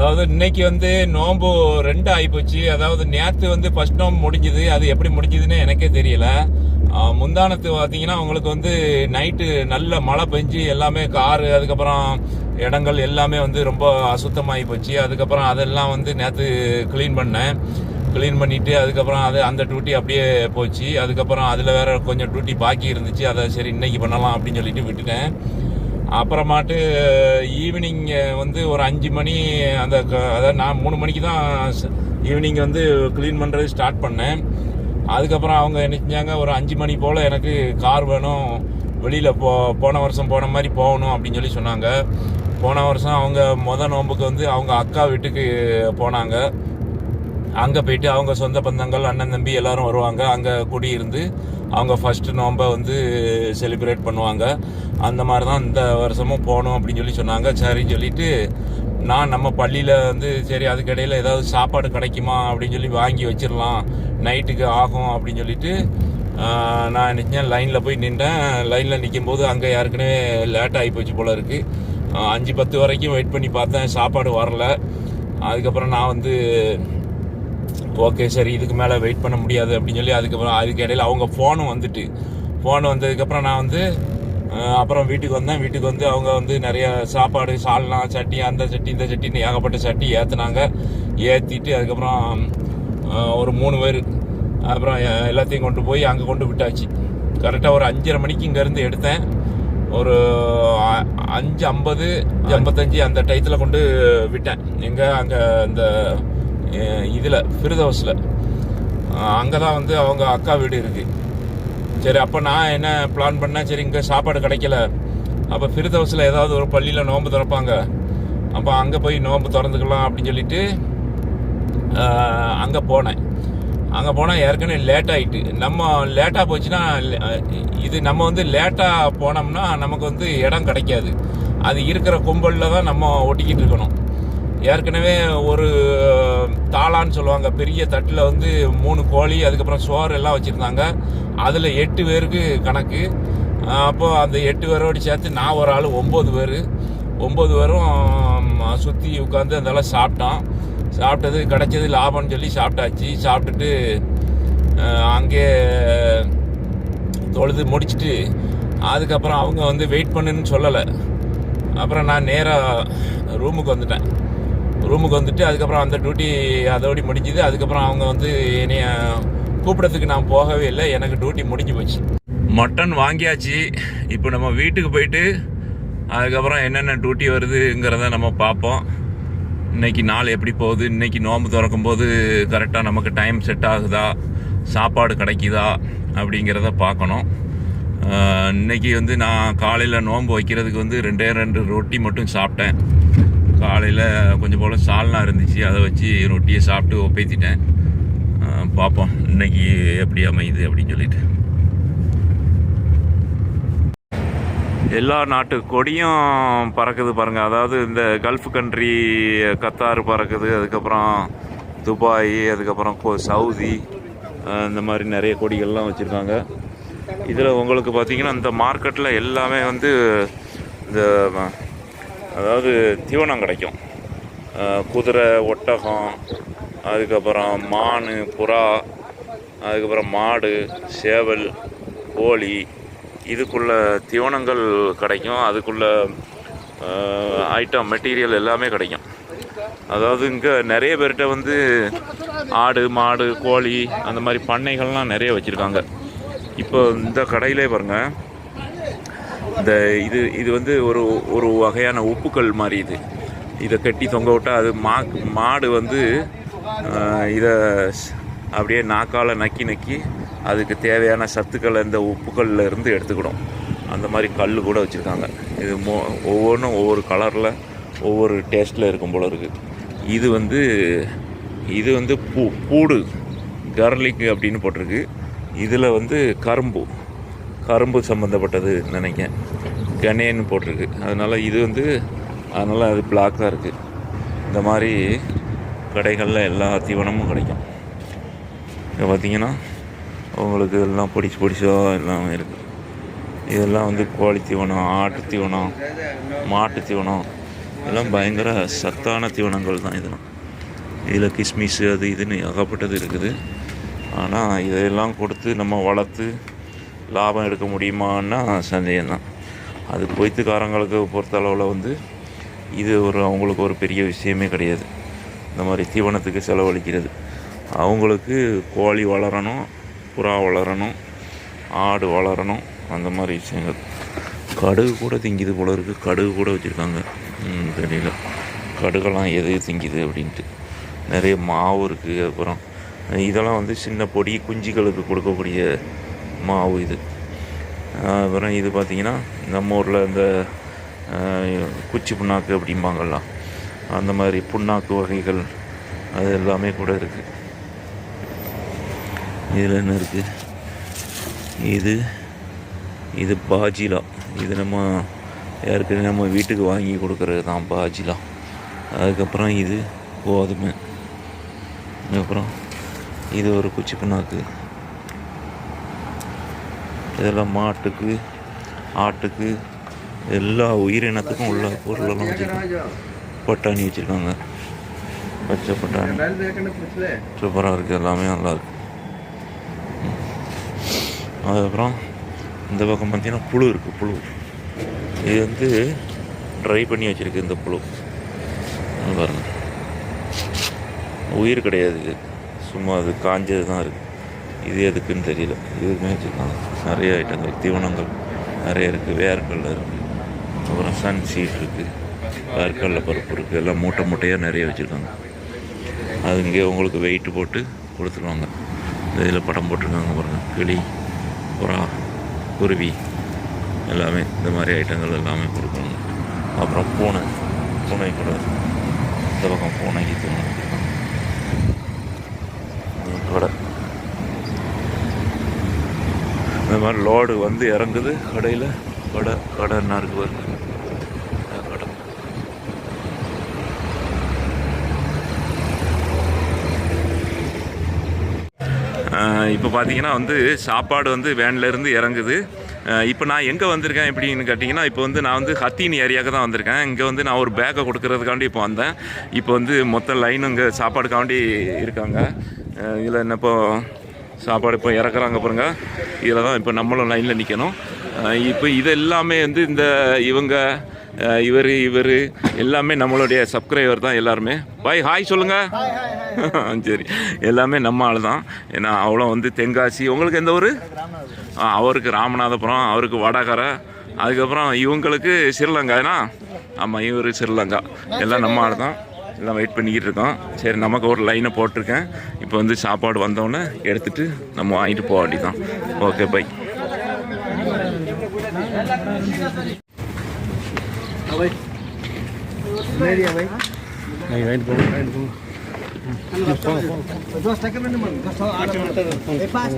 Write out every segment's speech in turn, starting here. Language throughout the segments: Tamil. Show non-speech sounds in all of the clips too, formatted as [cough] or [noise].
அதாவது இன்னைக்கு வந்து நோம்பு ரெண்டு ஆகிப்போச்சு அதாவது நேற்று வந்து ஃபர்ஸ்ட் நோம்பு முடிஞ்சுது. அது எப்படி முடிஞ்சுதுன்னு எனக்கே தெரியல. முந்தானத்து பார்த்தீங்கன்னா உங்களுக்கு வந்து நைட்டு நல்ல மழை பெஞ்சு எல்லாமே காரு அதுக்கப்புறம் இடங்கள் எல்லாமே வந்து ரொம்ப அசுத்தமாகி போச்சு. அதுக்கப்புறம் அதெல்லாம் வந்து நேற்று க்ளீன் பண்ணேன். க்ளீன் பண்ணிட்டு அதுக்கப்புறம் அது அந்த டியூட்டி அப்படியே போச்சு. அதுக்கப்புறம் அதில் வேற கொஞ்சம் டியூட்டி பாக்கி இருந்துச்சு. அதை சரி இன்னைக்கு பண்ணலாம் அப்படின்னு சொல்லிட்டு விட்டுட்டேன். அப்புறமாட்டு ஈவினிங் வந்து ஒரு அஞ்சு மணி அந்த க- அதாவது நான் மூணு மணிக்கு தான் ஈவினிங் வந்து க்ளீன் பண்ணுறது ஸ்டார்ட் பண்ணேன். அதுக்கப்புறம் அவங்க என்ன செஞ்சாங்க ஒரு அஞ்சு மணி போல் எனக்கு கார் வேணும் வெளியில் போ போன வருஷம் போன மாதிரி போகணும் அப்படின்னு சொல்லி சொன்னாங்க. போன வருஷம் அவங்க முத நோம்புக்கு வந்து அவங்க அக்கா வீட்டுக்கு போனாங்க. அங்கே போயிட்டு அவங்க சொந்த பந்தங்கள் அண்ணன் தம்பி எல்லாரும் வருவாங்க அங்கே குடியிருந்து. அவங்க ஃபஸ்ட்டு நோம்பை வந்து செலிப்ரேட் பண்ணுவாங்க. அந்த மாதிரி தான் இந்த வருஷமும் போகணும் அப்படின்னு சொல்லி சொன்னாங்க. சரின்னு சொல்லிட்டு நான் நம்ம பள்ளியில் வந்து சரி அதுக்கிடையில் ஏதாவது சாப்பாடு கிடைக்குமா அப்படின்னு சொல்லி வாங்கி வச்சிடலாம். நைட்டுக்கு ஆகும் அப்படின்னு சொல்லிட்டு நான் நிச்சயம் லைனில் போய் நின்றேன். லைனில் நிற்கும் போது அங்கே ஏற்கனவே லேட் ஆகி போச்சு போல் இருக்குது அஞ்சு பத்து வரைக்கும் வெயிட் பண்ணி பார்த்தேன். சாப்பாடு வரல. அதுக்கப்புறம் நான் வந்து ஓகே சரி இதுக்கு மேலே வெயிட் பண்ண முடியாது அப்படின்னு சொல்லி அதுக்கப்புறம் அதுக்கு இடையில அவங்க ஃபோனும் வந்துட்டு. ஃபோன் வந்ததுக்கப்புறம் நான் வந்து அப்புறம் வீட்டுக்கு வந்தேன். வீட்டுக்கு வந்து அவங்க வந்து நிறைய சாப்பாடு சால்னா சட்டி அந்த சட்டி இந்த சட்டின்னு ஏகப்பட்ட சட்டி ஏற்றுனாங்க ஏற்றிட்டு அதுக்கப்புறம் ஒரு மூணு பேர் அப்புறம் எல்லாத்தையும் கொண்டு போய் அங்கே கொண்டு விட்டாச்சு. கரெக்டாக ஒரு அஞ்சரை மணிக்கு இங்கேருந்து எடுத்தேன். ஒரு அஞ்சு ஐம்பது ஐம்பத்தஞ்சு அந்த டயத்தில் கொண்டு விட்டேன். எங்கே அங்கே அந்த இதில் ஃபிரிதோஸில் அங்கே தான் வந்து அவங்க அக்கா வீடு இருக்குது சரி அப்போ நான் என்ன பிளான் பண்ணேன்? சரி இங்கே சாப்பாடு கிடைக்கல. அப்போ ஃபிரிதோஸில் ஏதாவது ஒரு பள்ளியில் நோன்பு திறப்பாங்க. அப்போ அங்கே போய் நோன்பு திறந்துக்கலாம் அப்படின்னு சொல்லிட்டு அங்கே போனேன். அங்கே போனால் ஏற்கனவே லேட் நம்ம லேட்டாக போச்சுன்னா இது நம்ம வந்து லேட்டாக போனோம்னா நமக்கு வந்து இடம் கிடைக்காது. அது இருக்கிற கும்பலில் தான் நம்ம ஒட்டிக்கிட்டு இருக்கணும். ஏற்கனவே ஒரு தாளான்னு சொல்லுவாங்க. பெரிய தட்டில் வந்து மூணு கோழி அதுக்கப்புறம் சோறு எல்லாம் வச்சுருந்தாங்க. அதில் எட்டு பேருக்கு கணக்கு. அப்போது அந்த எட்டு பேரோடு சேர்த்து நான் ஒரு ஆள் ஒம்பது பேர். ஒம்பது பேரும் சுற்றி உட்காந்து அதெல்லாம் சாப்பிட்டோம். சாப்பிட்டது கிடைச்சது லாபம்னு சொல்லி சாப்பிட்டாச்சு. சாப்பிட்டுட்டு அங்கே தொழுது முடிச்சுட்டு அதுக்கப்புறம் அவங்க வந்து வெயிட் பண்ணுன்னு சொல்லலை. அப்புறம் நான் நேராக ரூமுக்கு வந்துட்டேன். ரூமுக்கு வந்துட்டு அதுக்கப்புறம் அந்த டியூட்டி அதோடி முடிஞ்சுது. அதுக்கப்புறம் அவங்க வந்து என்னைய கூப்பிடத்துக்கு நான் போகவே இல்லை. எனக்கு டியூட்டி முடிஞ்சு போச்சு. மட்டன் வாங்கியாச்சு. இப்போ நம்ம வீட்டுக்கு போயிட்டு அதுக்கப்புறம் என்னென்ன டியூட்டி வருதுங்கிறத நம்ம பார்ப்போம். இன்னைக்கு நாள் எப்படி போகுது? இன்றைக்கி நோம்பு திறக்கும்போது கரெக்டாக நமக்கு டைம் செட் ஆகுதா? சாப்பாடு கிடைக்குதா? அப்படிங்கிறத பார்க்கணும். இன்றைக்கி வந்து நான் காலையில் நோன்பு வைக்கிறதுக்கு வந்து ரெண்டே ரெண்டு ரொட்டி மட்டும் சாப்பிட்டேன். காலையில் கொஞ்சம் போல் சால்னா இருந்துச்சு. அதை வச்சு ரொட்டியை சாப்பிட்டு ஒப்பேத்திட்டேன். பார்ப்போம் இன்னைக்கு எப்படி அமையுது அப்படின்னு சொல்லிட்டு. எல்லா நாட்டு கொடியும் பறக்குது பாருங்கள் அதாவது இந்த கல்ஃப் கண்ட்ரி கத்தார் பறக்குது. அதுக்கப்புறம் துபாய் அதுக்கப்புறம் சவுதி இந்த மாதிரி நிறைய கொடிகள்லாம் வச்சுருக்காங்க. இதில் உங்களுக்கு பார்த்தீங்கன்னா இந்த மார்க்கெட்டில் எல்லாமே வந்து இந்த அதாவது தீவனம் கிடைக்கும். குதிரை ஒட்டகம் அதுக்கப்புறம் மான் புறா அதுக்கப்புறம் மாடு சேவல் கோழி இதுக்குள்ள தீவனங்கள் கிடைக்கும். அதுக்குள்ள ஐட்டம் மெட்டீரியல் எல்லாமே கிடைக்கும். அதாவது இங்கே நிறைய பேர்கிட்ட வந்து ஆடு மாடு கோழி அந்த மாதிரி பண்ணைகள்லாம் நிறைய வச்சுருக்காங்க. இப்போ இந்த கடையிலே பாருங்கள் இந்த இது இது வந்து ஒரு ஒரு வகையான உப்புக்கல் மாதிரி இது. இதை கட்டி தொங்க விட்டால் அது மா மாடு வந்து இதை அப்படியே நாக்கால் நக்கி நக்கி அதுக்கு தேவையான சத்துக்களை இந்த உப்புக்கல்ல இருந்து எடுத்துக்கிடும். அந்த மாதிரி கல் கூட வச்சுருக்காங்க. இது மோ ஒவ்வொன்றும் ஒவ்வொரு கலரில் ஒவ்வொரு டேஸ்ட்டில் இருக்கும் போல இருக்குது இது வந்து இது வந்து பூ பூடு கர்லிக் அப்படின்னு போட்டிருக்கு. இதில் வந்து கரும்பு. கரும்பு சம்மந்தப்பட்டது நினைக்கேன் கனேன்னு போட்டிருக்கு. அதனால் இது வந்து அதனால் அது பிளாக்காக இருக்குது இந்த மாதிரி கடைகளில் எல்லா தீவனமும் கிடைக்கும். இங்கே பார்த்தீங்கன்னா உங்களுக்கு எல்லாம் பிடிச்சி பிடிச்சோ எல்லாம் இருக்குது இதெல்லாம் வந்து கோழி தீவனம் ஆட்டு தீவனம் மாட்டு தீவனம். இதெல்லாம் பயங்கர சத்தான தீவனங்கள் தான் இதெல்லாம் இதில் கிஸ்மிஸ் அது இதுன்னு ஏகப்பட்டது இருக்குது. ஆனால் இதையெல்லாம் கொடுத்து நம்ம வளர்த்து லாபம் எடுக்க முடியுமான்னா சந்தேகம்தான். அது கொய்த்துக்காரங்களுக்கு பொறுத்தளவில் வந்து இது ஒரு அவங்களுக்கு ஒரு பெரிய விஷயமே கிடையாது. இந்த மாதிரி தீவனத்துக்கு செலவழிக்கிறது. அவங்களுக்கு கோழி வளரணும் புறா வளரணும் ஆடு வளரணும் அந்த மாதிரி விஷயங்கள். கடுகு கூட திங்குது போல இருக்குது கடுகு கூட வச்சுருக்காங்க. தெரியல. கடுகெல்லாம் எது திங்குது அப்படின்ட்டு. நிறைய மாவு இருக்குது அப்புறம் இதெல்லாம் வந்து சின்ன பொடி குஞ்சுகளுக்கு கொடுக்கக்கூடிய மாவு இது. அப்புறம் இது பார்த்திங்கன்னா நம்ம ஊரில் இந்த குச்சி புண்ணாக்கு அப்படிம்பாங்கள்ல அந்த மாதிரி புண்ணாக்கு வகைகள் அது எல்லாமே கூட இருக்குது இதில் என்ன இருக்குது இது இது பாஜிலா. இது நம்ம ஏற்கனவே நம்ம வீட்டுக்கு வாங்கி கொடுக்குறது தான் பாஜிலா. அதுக்கப்புறம் இது கோதுமை. அதுக்கப்புறம் இது ஒரு குச்சி புண்ணாக்கு. இதெல்லாம் மாட்டுக்கு ஆட்டுக்கு எல்லா உயிரினத்துக்கும் உள்ள பொருளெல்லாம் வச்சுருக்காங்க. பட்டாணி வச்சுருக்காங்க. பச்சை பட்டாணி. சூப்பராக இருக்குது எல்லாமே நல்லா இருக்கு. அதுக்கப்புறம் இந்த பக்கம் பார்த்தீங்கன்னா புழு இருக்குது புழு. இது வந்து ட்ரை பண்ணி வச்சுருக்கு இந்த புழு. பாருங்க. உயிர் கிடையாது இது. சும்மா அது காஞ்சது தான் இருக்குது இது எதுக்குன்னு தெரியல. இதுக்குமே வச்சுருக்காங்க நிறைய ஐட்டங்கள் தீவனங்கள் நிறைய இருக்குது வேர்க்கடலை இருக்குது அப்புறம் சன் சீட் இருக்குது வேர்க்கடலை பருப்பு இருக்குது எல்லாம் மூட்டை மூட்டையாக நிறைய வச்சுருக்காங்க. அது இங்கே உங்களுக்கு வெயிட் போட்டு கொடுத்துருவாங்க. இந்த இதில் படம் போட்டிருக்காங்க பாருங்கள் கிளி புறா குருவி எல்லாமே இந்த மாதிரி ஐட்டங்கள் எல்லாமே கொடுக்குறாங்க. அப்புறம் பூனை. பூனை கூட இந்த பக்கம் பூனைக்கு தூண் கூட இந்த மாதிரி லோடு வந்து இறங்குது. கடையில் கடை கடை என்ன இருக்கு வருது கடை இப்போ பார்த்தீங்கன்னா வந்து சாப்பாடு வந்து வேன்லேருந்து இறங்குது. இப்போ நான் எங்கே வந்திருக்கேன் எப்படின்னு கேட்டிங்கன்னா இப்போ வந்து நான் வந்து ஹத்தீன் ஏரியாவுக்கு தான் வந்திருக்கேன். இங்கே வந்து நான் ஒரு பேக்கை கொடுக்கறதுக்காண்டி இப்போ வந்தேன். இப்போ வந்து மொத்த லைன் இங்கே சாப்பாடுக்காண்டி இருக்காங்க. இதில் என்ன இப்போ சாப்பாடு இப்போ இறக்குறாங்க பாருங்க. இதில் தான் இப்போ நம்மளும் லைனில் நிற்கணும் இப்போ இது எல்லாமே வந்து இந்த இவங்க இவர் இவர் எல்லாமே நம்மளுடைய சப்ஸ்கிரைபர் தான் எல்லாருமே. பாய் ஹாய் சொல்லுங்கள் [laughs] சரி. எல்லாமே நம்ம ஆள் தான். ஏன்னா அவ்வளோ வந்து தென்காசி. உங்களுக்கு எந்த ஊர்? அவருக்கு ராமநாதபுரம் அவருக்கு வடகரை. அதுக்கப்புறம் இவங்களுக்கு ஸ்ரீலங்கா ஏன்னா? ஆமாம் இவர் ஸ்ரீலங்கா. எல்லாம் நம்ம ஆள் தான். எல்லாம் வெயிட் பண்ணிக்கிட்டு இருக்கோம் சரி நமக்கு ஒரு லைனை போட்டிருக்கேன். இப்போ வந்து சாப்பாடு வந்தோடனே எடுத்துகிட்டு நம்ம வாங்கிட்டு போக வேண்டியதான் ஓகே பை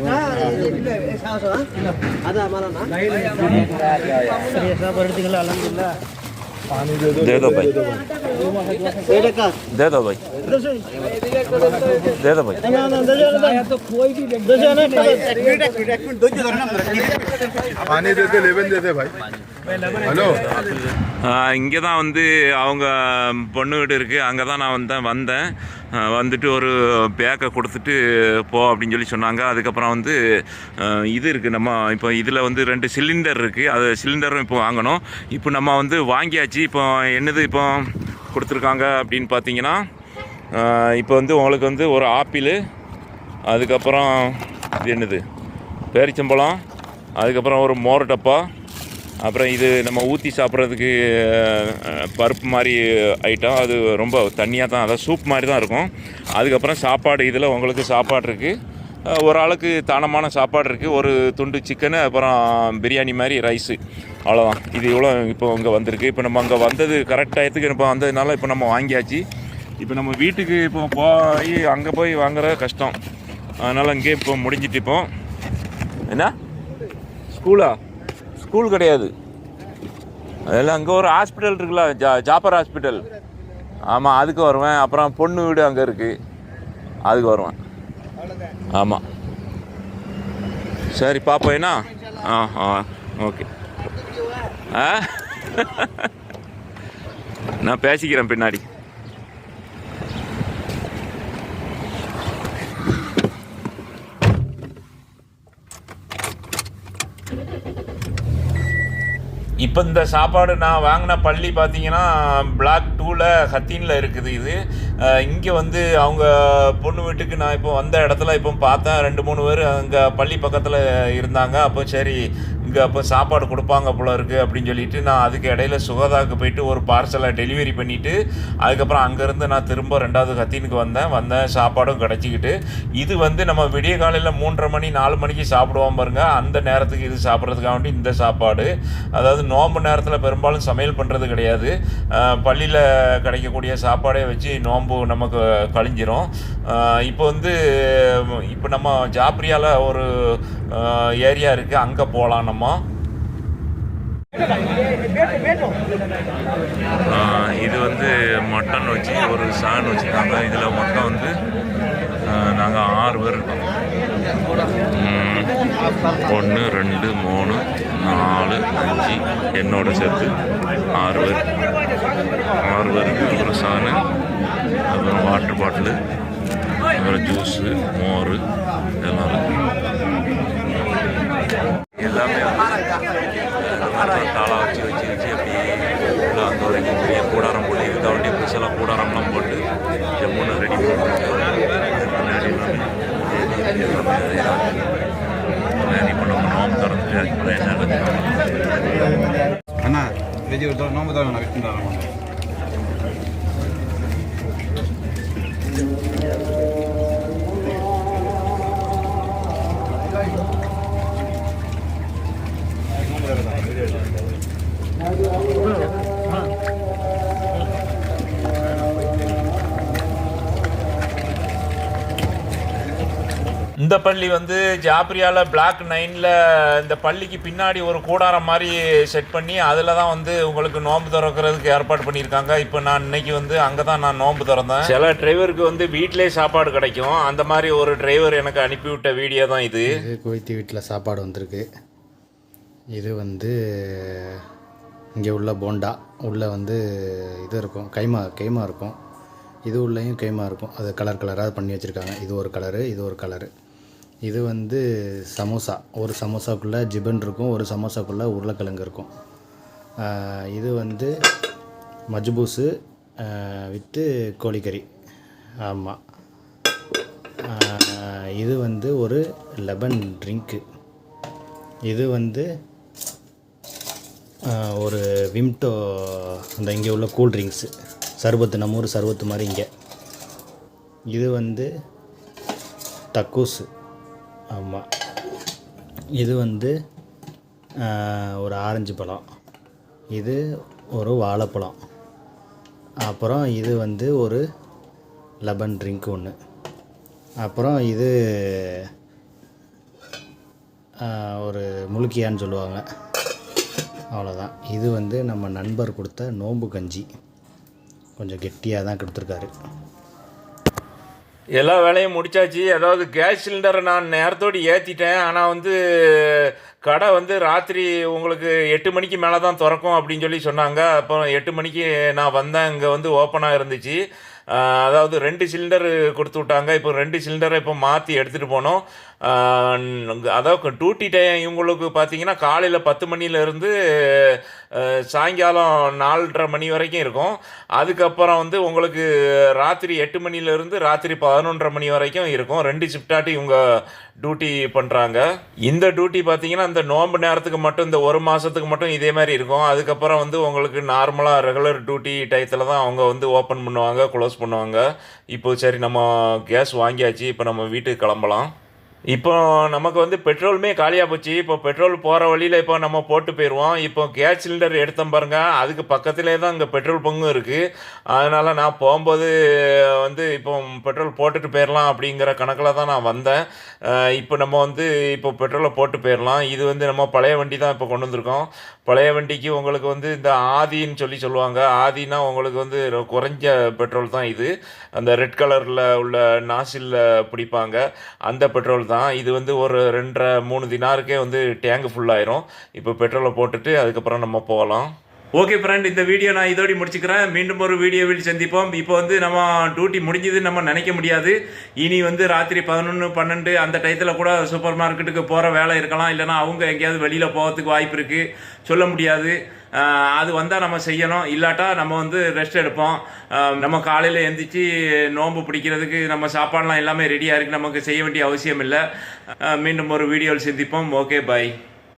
na? सब எடுத்தீங்களா அல்ஹம்துலில்லாஹ் दे दो भाई दे दो भाई দে দে ভাই পানি দিতে লেবেন দিতে ভাই ஹலோ இங்கே தான் வந்து அவங்க பொண்ணு வீடு இருக்குது அங்கே தான் நான் வந்தேன் வந்தேன். வந்துட்டு ஒரு பேக்கை கொடுத்துட்டு போ அப்படின்னு சொல்லி சொன்னாங்க. அதுக்கப்புறம் வந்து இது இருக்குது நம்ம இப்போ இதில் வந்து ரெண்டு சிலிண்டர் இருக்குது அது சிலிண்டரும் இப்போ வாங்கணும். இப்போ நம்ம வந்து வாங்கியாச்சு. இப்போ என்னது இப்போ கொடுத்துருக்காங்க அப்படின்னு பார்த்தீங்கன்னா இப்போ வந்து உங்களுக்கு வந்து ஒரு ஆப்பிள் அதுக்கப்புறம் இது என்னது? பேரிச்சம்பழம் அதுக்கப்புறம் ஒரு மோர் டப்பா அப்புறம் இது நம்ம ஊற்றி சாப்பிட்றதுக்கு பருப்பு மாதிரி ஐட்டம் அது ரொம்ப தண்ணியாக தான் அதாவது சூப் மாதிரி தான் இருக்கும். அதுக்கப்புறம் சாப்பாடு இதில் உங்களுக்கு சாப்பாடு இருக்குது ஒரு ஆளுக்கு தானமான சாப்பாடு இருக்குது ஒரு துண்டு சிக்கனு அப்புறம் பிரியாணி மாதிரி ரைஸு அவ்வளோதான் இது இவ்வளோ இப்போ இங்கே வந்திருக்கு. இப்போ நம்ம அங்கே வந்தது கரெக்ட் டயத்துக்கு இப்போ வந்ததுனால இப்போ நம்ம வாங்கியாச்சு. இப்போ நம்ம வீட்டுக்கு இப்போ போய் அங்கே போய் வாங்குற கஷ்டம். அதனால் அங்கேயே இப்போ முடிஞ்சிட்டு இப்போ. என்ன? ஸ்கூலா? ஸ்கூல் கிடையாது. அதெல்லாம் அங்கே ஒரு ஹாஸ்பிட்டல் இருக்குல்ல ஜா ஜாப்பர் ஹாஸ்பிட்டல் ஆமாம் அதுக்கு வருவேன். அப்புறம் பொண்ணு வீடு அங்கே இருக்குது அதுக்கு வருவேன். ஆமாம் சரி பார்ப்போம் என்ன? ஆ ஆ ஓகே. ஆ? நான் பேசிக்கிறேன் பின்னாடி. இப்போ இந்த சாப்பாடு நான் வாங்கின பள்ளி பார்த்தீங்கன்னா பிளாக் டூவில் ஹத்தீனில் இருக்குது இது. இங்கே வந்து அவங்க பொண்ணு வீட்டுக்கு நான் இப்போ வந்த இடத்துல இப்போ பார்த்தேன். ரெண்டு மூணு பேர் அங்கே பள்ளி பக்கத்தில் இருந்தாங்க. அப்போ சரி இங்கே அப்போ சாப்பாடு கொடுப்பாங்க போல இருக்குது அப்படின்னு சொல்லிட்டு நான் அதுக்கு இடையில சுகதாக்கு போயிட்டு ஒரு பார்சலை டெலிவரி பண்ணிவிட்டு அதுக்கப்புறம் அங்கேருந்து நான் திரும்ப ரெண்டாவது ஹத்தீனுக்கு வந்தேன். வந்தேன் சாப்பாடும் கிடச்சிக்கிட்டு. இது வந்து நம்ம விடிய காலையில் மூன்றரை மணி நாலு மணிக்கு சாப்பிடுவோம் பாருங்க. அந்த நேரத்துக்கு இது சாப்பிட்றதுக்காக வேண்டி இந்த சாப்பாடு. அதாவது நோம்பு நேரத்தில் பெரும்பாலும் சமையல் பண்ணுறது கிடையாது. பள்ளியில் கிடைக்கக்கூடிய சாப்பாடே வச்சு நோம்பு நமக்கு கழிஞ்சிரும். இப்போ வந்து இப்போ நம்ம ஜாப்ரியாவில் ஒரு ஏரியா இருக்குது அங்கே போகலாம் நம்ம இது வந்து மட்டன் வச்சு ஒரு சான் வச்சுருக்காங்க இதில் மொத்தம் வந்து நாங்கள் ஆறு பேர் இருக்கோம். ஒன்று ரெண்டு மூணு நாலு அஞ்சு என்னோட சேர்த்து ஆறு பேர். ஆறு பேருக்கு ஒரு சானு அப்புறம் வாட்டர் பாட்டிலு அப்புறம் ஜூஸு மோர் இதெல்லாம் இருக்குது எல்லாமே வந்து தாளா வச்சு வச்சு வச்சு அப்படியே உள்ள அங்கே வரைக்கும் பெரிய கூடாரம் போட்டு இதுக்காக வேண்டிய புதுசெல்லாம் கூடாரம்லாம் போட்டு ஜம்முன்னு ரெடி பண்ணிட்டு முன்னாடி எல்லாமே எல்லாமே அதேதான் இப்போ நம்ம நோம்பு திறந்துட்டு அதுக்கப்புறம் என்ன நடக்குது அண்ணா வெஜி ஒரு நோம்பு தடவை நான் விட்டு தரேன் இந்த பள்ளி வந்து ஜாப்ரியாவில் பிளாக் நைனில் இந்த பள்ளிக்கு பின்னாடி ஒரு கூடாரம் மாதிரி செட் பண்ணி அதில் தான் வந்து உங்களுக்கு நோன்பு திறக்கிறதுக்கு ஏற்பாடு பண்ணியிருக்காங்க. இப்போ நான் இன்னைக்கு வந்து அங்கே தான் நான் நோன்பு திறந்தேன். சில டிரைவருக்கு வந்து வீட்டிலே சாப்பாடு கிடைக்கும். அந்த மாதிரி ஒரு டிரைவர் எனக்கு அனுப்பிவிட்ட வீடியோ தான் இது. குவைத்தி வீட்டில் சாப்பாடு வந்திருக்கு. இது வந்து இங்கே உள்ள போண்டா. உள்ளே வந்து இது இருக்கும். கைமா கைமா இருக்கும். இது உள்ளேயும் கைமா இருக்கும். அது கலர் கலராக பண்ணி வச்சுருக்காங்க. இது ஒரு கலரு இது ஒரு கலரு இது வந்து சமோசா. ஒரு சமோசாக்குள்ளே ஜிபன் இருக்கும் ஒரு சமோசாக்குள்ளே உருளைக்கிழங்கு இருக்கும். இது வந்து மஜ்பூஸு வித்து கோழிக்கறி. ஆமாம் இது வந்து ஒரு லெமன் ட்ரிங்க்கு. இது வந்து ஒரு விம்டோ அந்த இங்கே உள்ள கூல் ட்ரிங்க்ஸு. சர்பத்து நம்ம ஊர் சர்பத்து மாதிரி இங்கே. இது வந்து தக்கூஸு ஆமாம் இது வந்து ஒரு ஆரஞ்சு பழம். இது ஒரு வாழைப்பழம். அப்புறம் இது வந்து ஒரு லெமன் ட்ரிங்க் ஒன்று அப்புறம் இது ஒரு முழுக்கியான்னு சொல்லுவாங்க. அவ்வளோதான் இது வந்து நம்ம நண்பர் கொடுத்த நோம்பு கஞ்சி. கொஞ்சம் கெட்டியாக தான் கொடுத்துருக்காரு. எல்லா வேலையும் முடிச்சாச்சு. அதாவது கேஸ் சிலிண்டரை நான் நேரத்தோடு ஏற்றிட்டேன் ஆனால் வந்து கடை வந்து ராத்திரி உங்களுக்கு எட்டு மணிக்கு மேலே தான் திறக்கும் அப்படின்னு சொல்லி சொன்னாங்க. அப்போ எட்டு மணிக்கு நான் வந்தேன். இங்கே வந்து ஓப்பனாக இருந்துச்சு. அதாவது ரெண்டு சிலிண்டர் கொடுத்து விட்டாங்க. இப்போ ரெண்டு சிலிண்டரை இப்போ மாற்றி எடுத்துகிட்டு போனோம். அதாவது டூட்டி டைம் இவங்களுக்கு பார்த்தீங்கன்னா காலையில் பத்து மணிலேருந்து சாயங்காலம் நாலரை மணி வரைக்கும் இருக்கும். அதுக்கப்புறம் வந்து உங்களுக்கு ராத்திரி எட்டு மணிலேருந்து ராத்திரி பதினொன்றரை மணி வரைக்கும் இருக்கும். ரெண்டு ஷிஃப்டாட்டி இவங்க டியூட்டி பண்ணுறாங்க இந்த டியூட்டி பார்த்தீங்கன்னா இந்த நோன்பு நேரத்துக்கு மட்டும் இந்த ஒரு மாதத்துக்கு மட்டும் இதே மாதிரி இருக்கும். அதுக்கப்புறம் வந்து உங்களுக்கு நார்மலாக ரெகுலர் டியூட்டி டயத்தில் தான் அவங்க வந்து ஓப்பன் பண்ணுவாங்க க்ளோஸ் பண்ணுவாங்க. இப்போ சரி நம்ம கேஸ் வாங்கியாச்சு. இப்போ நம்ம வீட்டுக்கு கிளம்பலாம். இப்போ நமக்கு வந்து பெட்ரோலுமே காலியாக போச்சு. இப்போ பெட்ரோல் போகிற வழியில் இப்போ நம்ம போட்டு போயிடுவோம் இப்போ கேஸ் சிலிண்டர் எடுத்தோம் பாருங்க. அதுக்கு பக்கத்துலேயே தான் இங்கே பெட்ரோல் பங்கும் இருக்குது அதனால் நான் போகும்போது வந்து இப்போ பெட்ரோல் போட்டுட்டு போயிடலாம் அப்படிங்கிற கணக்கில் தான் நான் வந்தேன். இப்போ நம்ம வந்து இப்போ பெட்ரோலை போட்டு போயிடலாம் இது வந்து நம்ம பழைய வண்டி தான் இப்போ கொண்டு வந்திருக்கோம். பழைய வண்டிக்கு உங்களுக்கு வந்து இந்த ஆதின்னு சொல்லி சொல்லுவாங்க. ஆதினா உங்களுக்கு வந்து குறைஞ்ச பெட்ரோல் தான் இது. அந்த ரெட் கலரில் உள்ள நாசிலில் பிடிப்பாங்க. அந்த பெட்ரோல் தான். இது வந்து ஒரு ரெண்டரை மூணு தினாருக்கே வந்து டேங்கு ஃபுல்லாயிரும் இப்போ பெட்ரோலை போட்டுட்டு அதுக்கப்புறம் நம்ம போகலாம். ஓகே ஃப்ரெண்ட் இந்த வீடியோ நான் இதோடி முடிச்சுக்கிறேன். மீண்டும் ஒரு வீடியோவில் சந்திப்போம். இப்போ வந்து நம்ம டியூட்டி முடிஞ்சதுன்னு நம்ம நினைக்க முடியாது. இனி வந்து ராத்திரி பதினொன்று பன்னெண்டு அந்த டயத்தில் கூட சூப்பர் மார்க்கெட்டுக்கு போகிற வேலை இருக்கலாம். இல்லைனா அவங்க எங்கேயாவது வெளியில் போகிறதுக்கு வாய்ப்பு இருக்குது சொல்ல முடியாது. அது வந்தால் நம்ம செய்யணும். இல்லாட்டா நம்ம வந்து ரெஸ்ட் எடுப்போம். நம்ம காலையில் எந்திரிச்சு நோன்பு பிடிக்கிறதுக்கு நம்ம சாப்பாடெலாம் எல்லாமே ரெடியாக இருக்குது நமக்கு செய்ய வேண்டிய அவசியம் இல்லை. மீண்டும் ஒரு வீடியோவில் சந்திப்போம். Okay bye